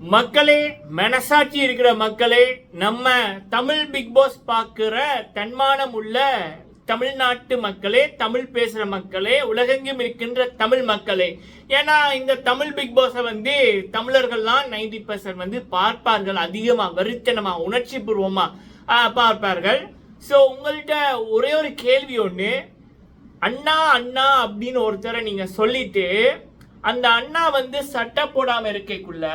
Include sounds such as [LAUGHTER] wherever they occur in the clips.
மக்களே மனசாட்சி இருக்கிற மக்களே நம்ம தமிழ் பிக் பாஸ் பார்க்கிற தன்மானம் உள்ள தமிழ்நாட்டு மக்களே தமிழ் பேசுற மக்களே உலகெங்கும் இருக்கின்ற தமிழ் மக்களே. ஏன்னா இந்த தமிழ் பிக் பாஸை வந்து தமிழர்கள்லாம் நைன்டி பர்சன்ட் வந்து பார்ப்பார்கள். அதிகமா வெறித்தனமா உணர்ச்சி பூர்வமா பார்ப்பார்கள். ஸோ உங்கள்கிட்ட ஒரே ஒரு கேள்வி ஒன்று அண்ணா அண்ணா அப்படின்னு ஒருத்தரை நீங்க சொல்லிட்டு அந்த அண்ணா வந்து சட்டை போடாம இருக்கைக்குள்ள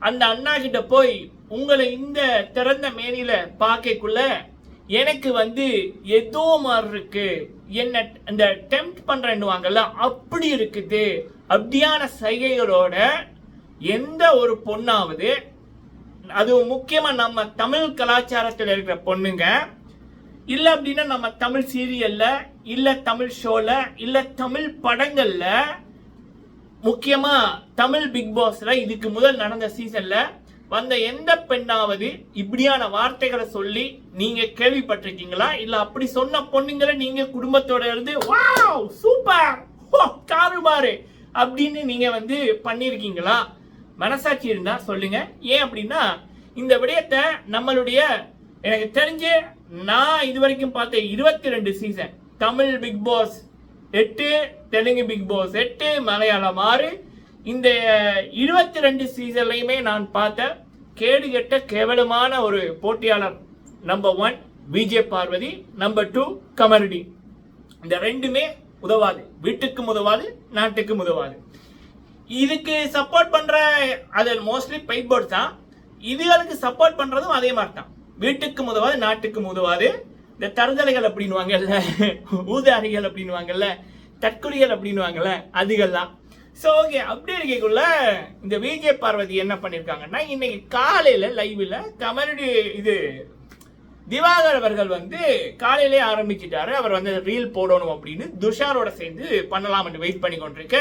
அந்த அண்ணா கிட்ட போய் உங்களை இந்த திறந்த மேனில பார்க்கக்குள்ள எனக்கு வந்து ஏதோ மாதிரி இருக்கு. என்ன இந்த டெம்ப்ட் பண்றேன்னுவாங்கல்ல அப்படி இருக்குது. அப்படியான சைகைகளோட எந்த ஒரு பொண்ணாவது அது முக்கியமா நம்ம தமிழ் கலாச்சாரத்தில் இருக்கிற பொண்ணுங்க இல்ல அப்படின்னா நம்ம தமிழ் சீரியல்ல இல்ல தமிழ் ஷோல இல்ல தமிழ் படங்கள்ல முக்கியமா தமிழ் பிக் பாஸ்ல இதுக்கு முதல் நடந்த சீசன்ல வந்த எந்த பெண்ணாவது இப்படியான வார்த்தைகளை சொல்லி நீங்க கேள்விப்பட்டிருக்கீங்களா? இல்ல அப்படி சொன்ன பொண்ணுங்களை நீங்க குடும்பத்தோட இருந்து வாவ் சூப்பர் ஓ காருமாறு அப்படின்னு நீங்க வந்து பண்ணிருக்கீங்களா? மனசாட்சி இருந்தா சொல்லுங்க. ஏன் அப்படின்னா இந்த விடயத்தை நம்மளுடைய எனக்கு தெரிஞ்சு நான் இது வரைக்கும் பார்த்த இருபத்தி ரெண்டு சீசன் தமிழ் பிக் பாஸ் எட்டு தெலுங்கு பிக் பாஸ் எட்டு மலையாளம் ஆறு. இந்த இருபத்தி ரெண்டு சீசன்லையுமே நான் பார்த்த கேடுகெட்ட கேவலமான ஒரு போட்டியாளர் number one Vijay Parvathy number two Kamarudin இந்த ரெண்டுமே உதவாது. வீட்டுக்கும் உதவாது நாட்டுக்கும் உதவாது. இதுக்கு சப்போர்ட் பண்ணுற அது மோஸ்ட்லி பெயிட் போர்ட் தான். இதுகளுக்கு சப்போர்ட் பண்ணுறதும் அதே மாதிரி தான் வீட்டுக்கும் உதவாது நாட்டுக்கும் உதவாது. இந்த தருதலைகள் அப்படின்வாங்கல்ல ஊதாரிகள் அப்படின்வாங்கல்ல தற்கொலைகள் அப்படின்வாங்கல்ல அதுகள் தான். ஸோ ஓகே அப்படி இருக்கக்குள்ள இந்த விஜய் பார்வதி என்ன பண்ணியிருக்காங்கன்னா இன்னைக்கு காலையில் லைவில் கமருடி இது திவாகர் அவர்கள் வந்து காலையிலே ஆரம்பிச்சிட்டாரு. அவர் வந்து ரீல் போடணும் அப்படின்னு துஷாரோட சேர்ந்து பண்ணலாம் வெயிட் பண்ணி கொண்டிருக்க.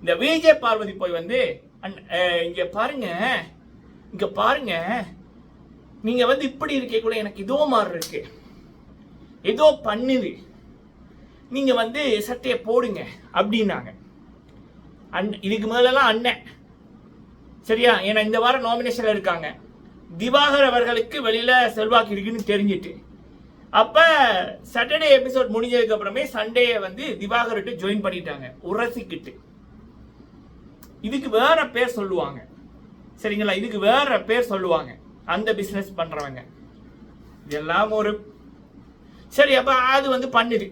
இந்த விஜய் பார்வதி போய் வந்து அண்ண- இங்க பாருங்க இங்க பாருங்க நீங்க வந்து இப்படி இருக்கே கூட எனக்கு இதோ மாதிரி இருக்கு. ஏதோ பண்ணுது. நீங்க வந்து சட்டையை போடுங்க அப்படின்னாங்க. அண் இதுக்கு முதலெல்லாம் அண்ணன் சரியா? ஏன்னா இந்த வாரம் நாமினேஷன்ல இருக்காங்க. திவாகர் அவர்களுக்கு வெளியில செல்வாக்கு இருக்குன்னு தெரிஞ்சிட்டு. அப்ப சாட்டர்டே எபிசோட் முடிஞ்சதுக்கு அப்புறமே சண்டே வந்து திவாகர்கிட்ட ஜாயின் பண்ணிட்டாங்க. உரசிக்கிட்டு. இதுக்கு வேற பேர் சொல்லுவாங்க. சரிங்களா? இதுக்கு வேற பேர் சொல்லுவாங்க. அந்த பிசினஸ் பண்றவங்க. இதெல்லாம் ஒரு சரி அப்போ அது வந்து பண்ணுது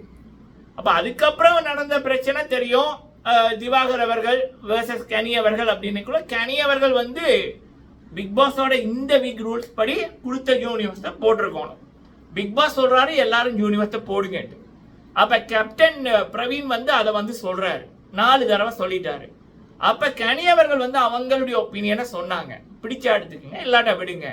அப்போ அதுக்கப்புறம் நடந்த பிரச்சனை தெரியும். திவாகர் அவர்கள் வேர்சஸ் கனி அவர்கள் அப்படின்னு கனி அவர்கள் வந்து பிக் பாஸோட இந்த வீக் ரூல்ஸ் படி கொடுத்த யூனிவர்ஸை போட்டிருக்கணும். பிக் பாஸ் சொல்றாரு எல்லாரும் யூனிவர்ஸை போடுங்கன்ட்டு அப்போ கேப்டன் பிரவீன் வந்து அதை வந்து சொல்கிறாரு நாலு தடவை சொல்லிட்டாரு. அப்போ கனி அவர்கள் வந்து அவங்களுடைய ஒப்பீனியனை சொன்னாங்க. பிடிச்சா எடுத்துக்கங்க இல்லாட்ட விடுங்க.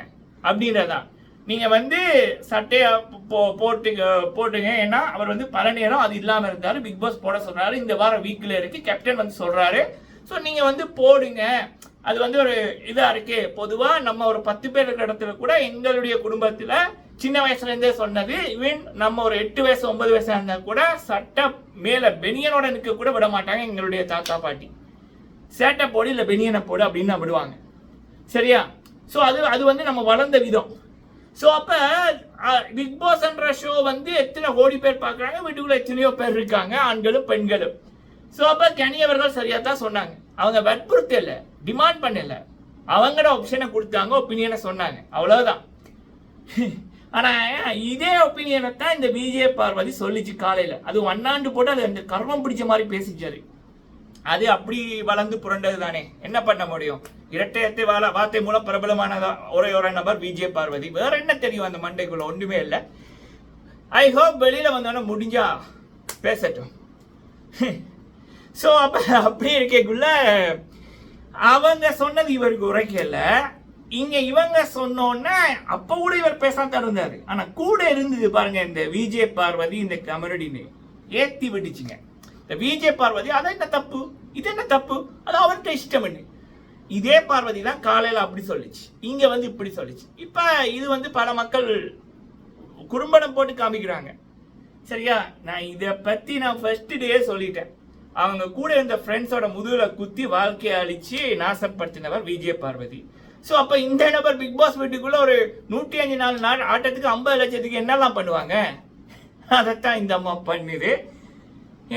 அப்படின்றதான். நீங்க வந்து சட்டையை போ- போட்டுங்க போட்டுங்க. ஏன்னா அவர் வந்து பல நேரம் அது இல்லாம இருந்தாரு. பிக் பாஸ் போட சொல்றாரு இந்த வாரம் வீக்ல இருக்கு. கேப்டன் வந்து சொல்றாரு. ஸோ நீங்க வந்து போடுங்க. அது வந்து ஒரு இதா இருக்கு. பொதுவா நம்ம ஒரு பத்து பேர் இருக்கிற இடத்துல கூட எங்களுடைய குடும்பத்துல சின்ன வயசுல இருந்தே சொன்னது. ஈவன் நம்ம ஒரு எட்டு வயசு ஒன்பது வயசா இருந்தா கூட சட்டை மேல பெனியனோட நிற்க கூட விட மாட்டாங்க எங்களுடைய தாத்தா பாட்டி. சேட்டை போடு இல்லை பெனியனை போடு அப்படின்னு தான் விடுவாங்க. சரியா? ஸோ அது அது வந்து நம்ம வளர்ந்த விதம். ஸோ அப்போ பிக் பாஸ்ன்ற ஷோ வந்து எத்தனை கோடி பேர் பார்க்குறாங்க? வீட்டுக்குள்ள எத்தனையோ பேர் இருக்காங்க ஆண்களும் பெண்களும். ஸோ அப்போ கனியவர்கள் சரியாக தான் சொன்னாங்க. அவங்க வற்புறுத்தலை டிமாண்ட் பண்ணலை. அவங்களோட ஆப்ஷனை கொடுத்தாங்க ஒப்பீனியனை சொன்னாங்க. அவ்வளோதான் [LAUGHS] ஆனா இதே ஒப்பீனியனை தான் இந்த விஜய பார்வதி சொல்லிச்சு காலையில். அது ஒன்னாண்டு போட்டு அது அந்த கர்மம் பிடிச்ச மாதிரி பேசிச்சாரு அது. அப்படி வளர்ந்து புரண்டது தானே என்ன பண்ண முடியும்? இரட்டையத்தை வாழ வார்த்தை மூலம் பிரபலமானதா ஒரே ஒரு நபர் விஜய் பார்வதி. வேற என்ன தெரியும் அந்த மண்டைக்குள்ள? ஒன்றுமே இல்லை. ஐ ஹோப் வெளியில் வந்தோன்னே முடிஞ்சா பேசட்டும். ஸோ அப்ப அப்படி இருக்கக்குள்ள அவங்க சொன்னது இவருக்கு உரைக்கல இங்க இவங்க சொன்னோன்னே அப்ப கூட இவர் பேசாம இருந்தாரு. ஆனா கூட இருந்தது பாருங்க இந்த விஜய் பார்வதி இந்த கமரடின்னு. ஏத்தி விட்டுச்சுங்க. இந்த விஜய் பார்வதி அது என்ன தப்பு? இது என்ன தப்பு? அது அவர்கிட்ட இஷ்டம் என்ன இதே பார்வதி தான் காலையில் அப்படி சொல்லிச்சு. இங்கே வந்து இப்படி சொல்லிச்சு. இப்போ இது வந்து பல மக்கள் குறும்படம் போட்டு காமிக்கிறாங்க. சரியா? நான் இதை பற்றி நான் ஃபர்ஸ்ட் டே சொல்லிட்டேன். அவங்க கூட இருந்த ஃப்ரெண்ட்ஸோட முதுகில் குத்தி வாழ்க்கையை அழித்து நாசப்படுத்தினவர் விஜய பார்வதி. ஸோ அப்போ இந்த நபர் பிக் பாஸ் வீட்டுக்குள்ளே ஒரு நூற்றி அஞ்சு நாலு நாள் ஆட்டத்துக்கு ஐம்பது லட்சத்துக்கு என்னெல்லாம் பண்ணுவாங்க? அதைத்தான் இந்த அம்மா பண்ணுது.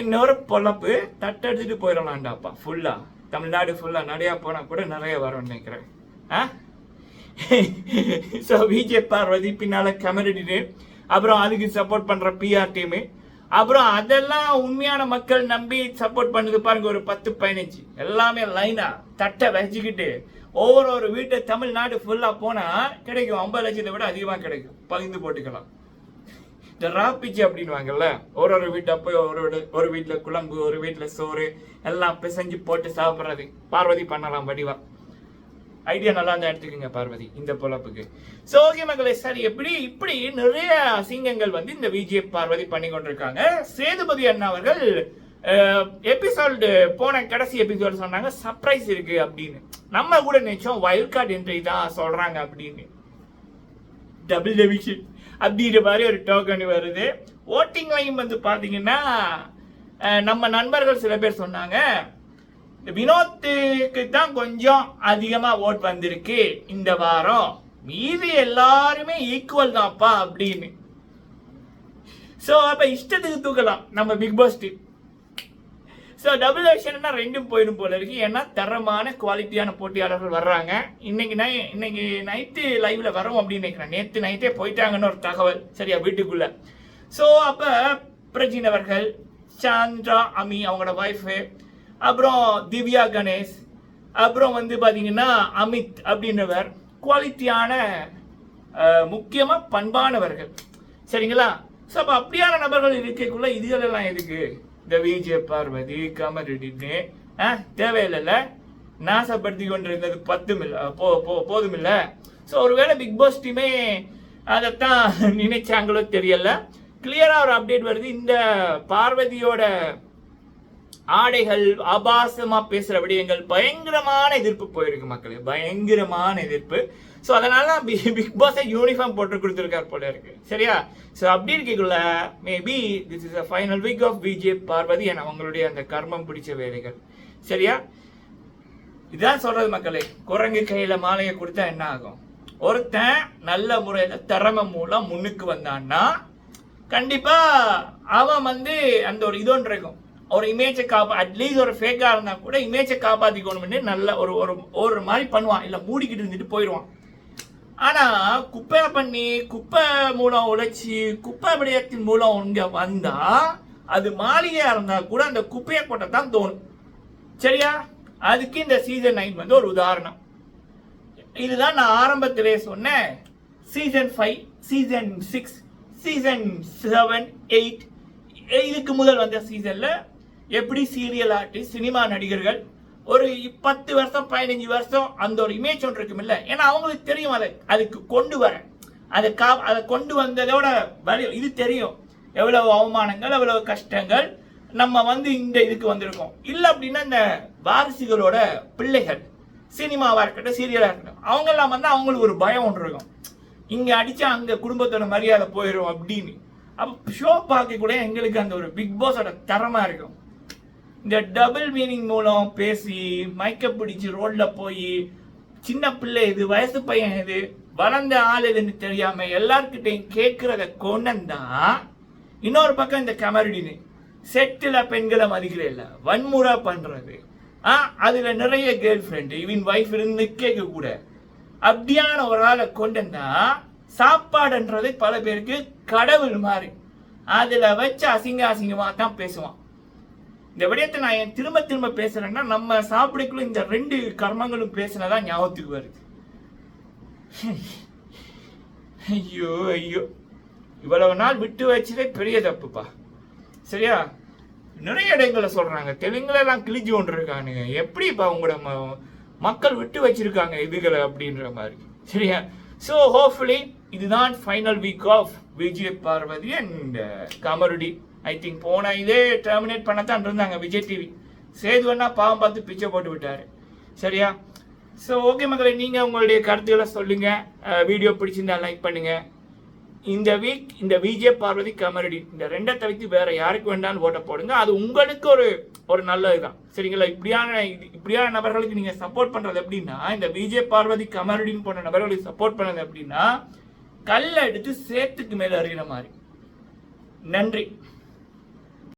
இன்னொரு பொழப்பு தட்டெடுத்துட்டு போயிடலாம்டாப்பா ஃபுல்லாக தமிழ்நாடு ஃபுல்லாக நிறையா போனால் கூட நிறைய வரும்னு நினைக்கிறேன். ஆ? ஸோ விஜய் பார்வதி பின்னால் கமரடினு அப்புறம் அதுக்கு சப்போர்ட் பண்ணுற பிஆர் டீமு அப்புறம் அதெல்லாம் உண்மையான மக்கள் நம்பி சப்போர்ட் பண்ணுது பாருங்க ஒரு பத்து பதினஞ்சு. எல்லாமே லைனா தட்டை வச்சுக்கிட்டு ஒவ்வொரு ஒரு வீட்டை தமிழ்நாடு ஃபுல்லாக போனால் கிடைக்கும். ஐம்பது லட்சத்தை விட அதிகமாக கிடைக்கும். பகிர்ந்து போட்டுக்கலாம். இந்த ராப்பிச்சு அப்படின்வாங்கல்ல ஒரு ஒரு வீட்டை போய் ஒரு ஒரு வீட்டில் குழம்பு ஒரு வீட்டில் சோறு எல்லாம் பிசைஞ்சு போட்டு சாப்பிட்றது. பார்வதி பண்ணலாம் வடிவா. ஐடியா நல்லா இருந்தா எடுத்துக்கோங்க பார்வதி இந்த பொழப்புக்கு. ஸோ ஓகே சார் எப்படி இப்படி நிறைய அசிங்கங்கள் வந்து இந்த விஜே பார்வதி பண்ணி கொண்டிருக்காங்க. சேதுபதி அண்ணா அவர்கள் எபிசோடு போன கடைசி எபிசோடு சொன்னாங்க சர்ப்ரைஸ் இருக்கு அப்படின்னு. நம்ம கூட நினைச்சோம் வைல்ட் என்ட்ரி தான் சொல்றாங்க அப்படின்னு. டபுள் டெபிஷன் அப்படின்ற மாதிரி ஒரு டோக்கன் வருது. ஓட்டிங்லையும் வந்து பார்த்தீங்கன்னா நம்ம நண்பர்கள் சில பேர் சொன்னாங்க இந்த வினோத்துக்கு தான் கொஞ்சம் அதிகமாக ஓட் வந்திருக்கு இந்த வாரம். மீதி எல்லாருமே ஈக்குவல் தான்ப்பா அப்படின்னு. ஸோ அப்போ இஷ்டத்துக்கு தூக்கலாம். நம்ம Bigg Boss team so double ஆக்ஷன்னா ரெண்டும் போயிடும் போல இருக்கு. ஏன்னா தரமான குவாலிட்டியான போட்டியாளர்கள் வர்றாங்க. இன்னைக்கு நை இன்னைக்கு நைட்டு லைவ்ல வரோம் அப்படின்னு நினைக்கிறேன். நேற்று நைட்டே போயிட்டாங்கன்னு ஒரு தகவல் சரியா வீட்டுக்குள்ள. ஸோ அப்போ பிரஜின் அவர்கள் சாந்திரா அமி அவங்களோட ஒய்ஃபு அப்புறம் திவ்யா கணேஷ் அப்புறம் வந்து பார்த்தீங்கன்னா அமித் அப்படின்றவர் குவாலிட்டியான முக்கியமாக பண்பானவர்கள். சரிங்களா? ஸோ அப்போ அப்படியான நபர்கள் இருக்கக்குள்ள இதுகளெல்லாம் எதுக்கு? இந்த விஜய பார்வதி கமரெடின்னு ஆ தேவையில்லைல்ல. நாசப்படுத்தி கொண்டிருந்தது பத்தும் இல்லை போ போ போதுமில்ல. ஸோ ஒருவேளை பிக் பாஸ் டீமே அதைத்தான் நினைச்சாங்களோ தெரியல. கிளியராக ஒரு அப்டேட் வருது. இந்த பார்வதியோட ஆடைகள் ஆபாசமா பேசுற விடயங்கள் பயங்கரமான எதிர்ப்பு போயிருக்கு மக்களே. பயங்கரமான எதிர்ப்பு. ஸோ அதனால பிக் பாஸை யூனிஃபார்ம் போட்டு கொடுத்துருக்காரு போல இருக்கு. சரியா? ஸோ அப்படி இருக்கக்குள்ள maybe this is a final week of VJ Parvathy என அவங்களுடைய அந்த கர்மம் பிடிச்ச வேலைகள். சரியா? இதான் சொல்றது மக்களே. குரங்கு கையில மாலையை கொடுத்தா என்ன ஆகும்? ஒருத்தன் நல்ல முறையில திறமை மூலம் முன்னுக்கு வந்தான்னா கண்டிப்பா அவன் வந்து அந்த ஒரு இது ஒன்று இருக்கும். ஒரு இமேஜை காப்பா அட்லீஸ்ட் ஒரு ஃபேக்காக இருந்தால் கூட இமேஜை காப்பாற்றிக்கணும்னு நல்ல ஒரு ஒரு ஒரு மாதிரி பண்ணுவான். இல்லை மூடிக்கிட்டு இருந்துட்டு போயிடுவான். ஆனா குப்பை பண்ணி குப்பை மூலம் உழைச்சி குப்பை விடயத்தின் மூலம் இங்க வந்தா அது மாளிகையா இருந்தா கூட அந்த குப்பையை கொட்ட தான் தோணும். சரியா? அதுக்கு இந்த சீசன் நைன் வந்து ஒரு உதாரணம். இதுதான் நான் ஆரம்பத்திலே சொன்னேன். Season five season six season seven eight இதுக்கு முதல் வந்த சீசன்ல எப்படி சீரியல் ஆர்டிஸ்ட் சினிமா நடிகர்கள் ஒரு பத்து வருஷம் பதினஞ்சு வருஷம் அந்த ஒரு இமேஜ் ஒன்று இருக்கும் இல்லை? ஏன்னா அவங்களுக்கு தெரியும் அதை. அதுக்கு கொண்டு வர. அதை கா அதை கொண்டு வந்ததோட வலி இது தெரியும். எவ்வளவு அவமானங்கள் எவ்வளவு கஷ்டங்கள் நம்ம வந்து இந்த இதுக்கு வந்திருக்கோம். இல்லை அப்படின்னா இந்த வாரிசுகளோட பிள்ளைகள் சினிமாவாக இருக்கட்டும் சீரியலாக இருக்கட்டும் அவங்கெல்லாம் வந்து அவங்களுக்கு ஒரு பயம் ஒன்று இருக்கும். இங்கே அடித்தா அங்கே குடும்பத்தோட மரியாதை போயிடும் அப்படின்னு. அப்போ ஷோ பார்க்க கூட எங்களுக்கு அந்த ஒரு பிக் பாஸோட தரமாக இருக்கும். இந்த டபுள் மீனிங் மூலம் பேசி மைக்க பிடிச்சி ரோட்ல போய் சின்ன பிள்ளை இது வயசு பையன் இது வளர்ந்த ஆள் இதுன்னு தெரியாம எல்லார்கிட்டையும் கேட்கறத கொண்டந்தான் இன்னொரு பக்கம் இந்த கமரடினு செட்டில் பெண்களை மதிக்கிற இல்லை வன்முறை பண்ணுறது ஆ அதில் நிறைய கேர்ள் ஃப்ரெண்டு இவன் ஒய்ஃப் இருந்து கேட்க கூட. அப்படியான ஒரு ஆளை கொண்டுன்னா சாப்பாடுன்றது பல பேருக்கு கடவுள் மாதிரி. அதில் வச்சு அசிங்க அசிங்கமாக தான் பேசுவான். இந்த விடயத்தை நான் ஏன் திரும்ப திரும்ப பேசுறேன்னா நம்ம சாப்பிடக்குள்ள இந்த ரெண்டு கர்மங்களும் பேசினதா ஞாபகத்துக்கு வருது. ஐயோ ஐயோ. இவ்வளவு நாள் விட்டு வச்சதே பெரிய தப்புப்பா. சரியா? நிறைய இடங்களை சொல்றாங்க. தெலுங்குலாம் கிழிஞ்சு கொண்டு இருக்கானுங்க எப்படிப்பா உங்களோட ம- மக்கள் விட்டு வச்சிருக்காங்க இதுகளை அப்படின்ற மாதிரி. சரியா? ஸோ ஹோப்ஃபுல்லி இதுதான் final week of Vijay Parvathy and uh, Kamarudin. I think போன இதே டெர்மினேட் பண்ண தான் இருந்தாங்க விஜய் டிவி சேதுவன்னா பாவம் பார்த்து பிச்சை போட்டு விட்டார். சரியா? ஸோ ஓகே மக்களை நீங்கள் உங்களுடைய கருத்துக்களை சொல்லுங்கள் வீடியோ பிடிச்சிருந்தா லைக் பண்ணுங்கள் இந்த வீக் இந்த விஜய் பார்வதி கமரடி இந்த ரெண்டை தவிர்த்து வேற யாருக்கு வேண்டாம்னு ஓட்ட போடுங்க. அது உங்களுக்கு ஒரு ஒரு நல்லது தான் சரிங்களா? இப்படியான இது- இப்படியான நபர்களுக்கு நீங்கள் சப்போர்ட் பண்ணுறது எப்படின்னா இந்த விஜய் பார்வதி கமரடின்னு போன்ற நபர்களுக்கு சப்போர்ட் பண்ணது எப்படின்னா கல்லை எடுத்து சேத்துக்கு மேலே அறிகிற மாதிரி. நன்றி.